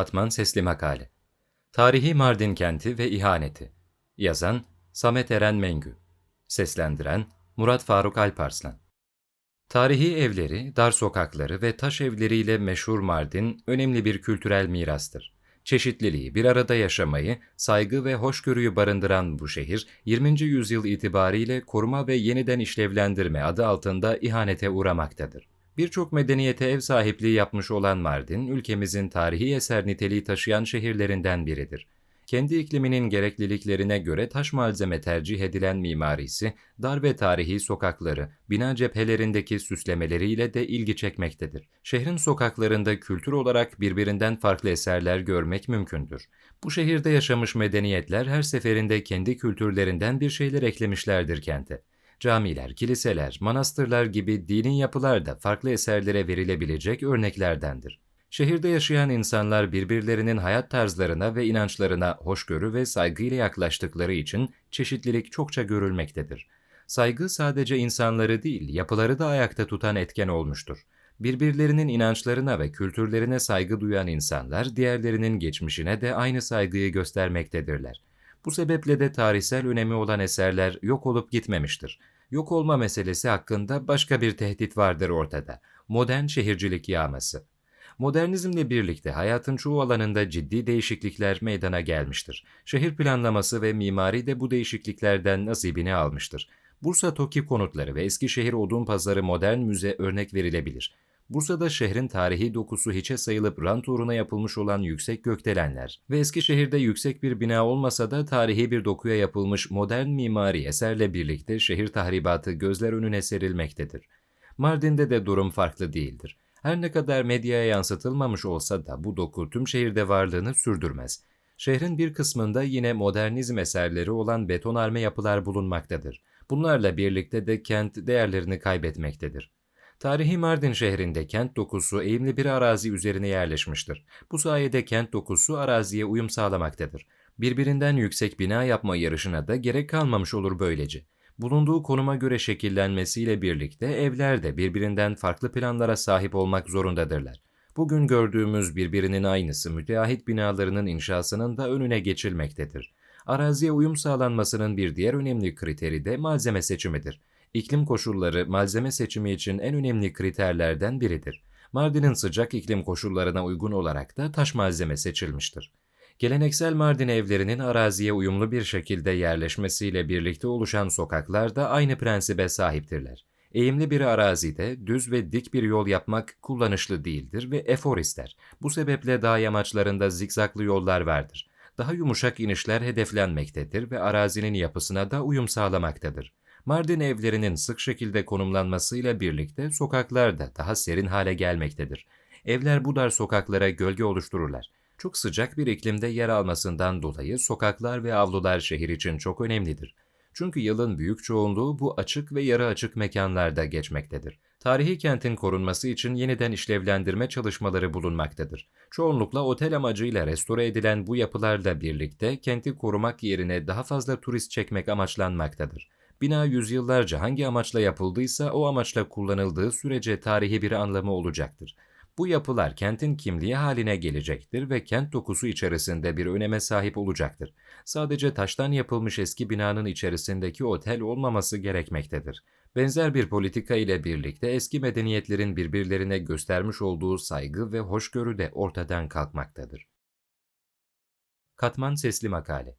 Katman Sesli Makale Tarihi Mardin Kenti ve İhaneti Yazan Samet Eren Mengü Seslendiren Murat Faruk Alparslan Tarihi evleri, dar sokakları ve taş evleriyle meşhur Mardin önemli bir kültürel mirastır. Çeşitliliği, bir arada yaşamayı, saygı ve hoşgörüyü barındıran bu şehir, 20. yüzyıl itibariyle koruma ve yeniden işlevlendirme adı altında ihanete uğramaktadır. Birçok medeniyete ev sahipliği yapmış olan Mardin, ülkemizin tarihi eser niteliği taşıyan şehirlerinden biridir. Kendi ikliminin gerekliliklerine göre taş malzeme tercih edilen mimarisi, dar ve tarihi sokakları, bina cephelerindeki süslemeleriyle de ilgi çekmektedir. Şehrin sokaklarında kültür olarak birbirinden farklı eserler görmek mümkündür. Bu şehirde yaşamış medeniyetler her seferinde kendi kültürlerinden bir şeyler eklemişlerdir kente. Camiler, kiliseler, manastırlar gibi dini yapılar da farklı eserlere verilebilecek örneklerdendir. Şehirde yaşayan insanlar birbirlerinin hayat tarzlarına ve inançlarına hoşgörü ve saygıyla yaklaştıkları için çeşitlilik çokça görülmektedir. Saygı sadece insanları değil, yapıları da ayakta tutan etken olmuştur. Birbirlerinin inançlarına ve kültürlerine saygı duyan insanlar diğerlerinin geçmişine de aynı saygıyı göstermektedirler. Bu sebeple de tarihsel önemi olan eserler yok olup gitmemiştir. Yok olma meselesi hakkında başka bir tehdit vardır ortada. Modern şehircilik yağması. Modernizmle birlikte hayatın çoğu alanında ciddi değişiklikler meydana gelmiştir. Şehir planlaması ve mimari de bu değişikliklerden nasibini almıştır. Bursa TOKİ konutları ve Eskişehir Odun Pazarı Modern Müze örnek verilebilir. Bursa'da şehrin tarihi dokusu hiçe sayılıp rant uğruna yapılmış olan yüksek gökdelenler ve Eskişehir'de yüksek bir bina olmasa da tarihi bir dokuya yapılmış modern mimari eserle birlikte şehir tahribatı gözler önüne serilmektedir. Mardin'de de durum farklı değildir. Her ne kadar medyaya yansıtılmamış olsa da bu doku tüm şehirde varlığını sürdürmez. Şehrin bir kısmında yine modernizm eserleri olan betonarme yapılar bulunmaktadır. Bunlarla birlikte de kent değerlerini kaybetmektedir. Tarihi Mardin şehrinde kent dokusu eğimli bir arazi üzerine yerleşmiştir. Bu sayede kent dokusu araziye uyum sağlamaktadır. Birbirinden yüksek bina yapma yarışına da gerek kalmamış olur böylece. Bulunduğu konuma göre şekillenmesiyle birlikte evler de birbirinden farklı planlara sahip olmak zorundadırlar. Bugün gördüğümüz birbirinin aynısı müteahhit binalarının inşasının da önüne geçilmektedir. Araziye uyum sağlanmasının bir diğer önemli kriteri de malzeme seçimidir. İklim koşulları malzeme seçimi için en önemli kriterlerden biridir. Mardin'in sıcak iklim koşullarına uygun olarak da taş malzeme seçilmiştir. Geleneksel Mardin evlerinin araziye uyumlu bir şekilde yerleşmesiyle birlikte oluşan sokaklar da aynı prensibe sahiptirler. Eğimli bir arazide düz ve dik bir yol yapmak kullanışlı değildir ve efor ister. Bu sebeple dağ yamaçlarında zikzaklı yollar vardır. Daha yumuşak inişler hedeflenmektedir ve arazinin yapısına da uyum sağlamaktadır. Mardin evlerinin sık şekilde konumlanmasıyla birlikte sokaklar da daha serin hale gelmektedir. Evler bu dar sokaklara gölge oluştururlar. Çok sıcak bir iklimde yer almasından dolayı sokaklar ve avlular şehir için çok önemlidir. Çünkü yılın büyük çoğunluğu bu açık ve yarı açık mekanlarda geçmektedir. Tarihi kentin korunması için yeniden işlevlendirme çalışmaları bulunmaktadır. Çoğunlukla otel amacıyla restore edilen bu yapılarla birlikte kenti korumak yerine daha fazla turist çekmek amaçlanmaktadır. Bina yüzyıllarca hangi amaçla yapıldıysa o amaçla kullanıldığı sürece tarihi bir anlamı olacaktır. Bu yapılar kentin kimliği haline gelecektir ve kent dokusu içerisinde bir öneme sahip olacaktır. Sadece taştan yapılmış eski binanın içerisindeki otel olmaması gerekmektedir. Benzer bir politika ile birlikte eski medeniyetlerin birbirlerine göstermiş olduğu saygı ve hoşgörü de ortadan kalkmaktadır. Katman Sesli Makale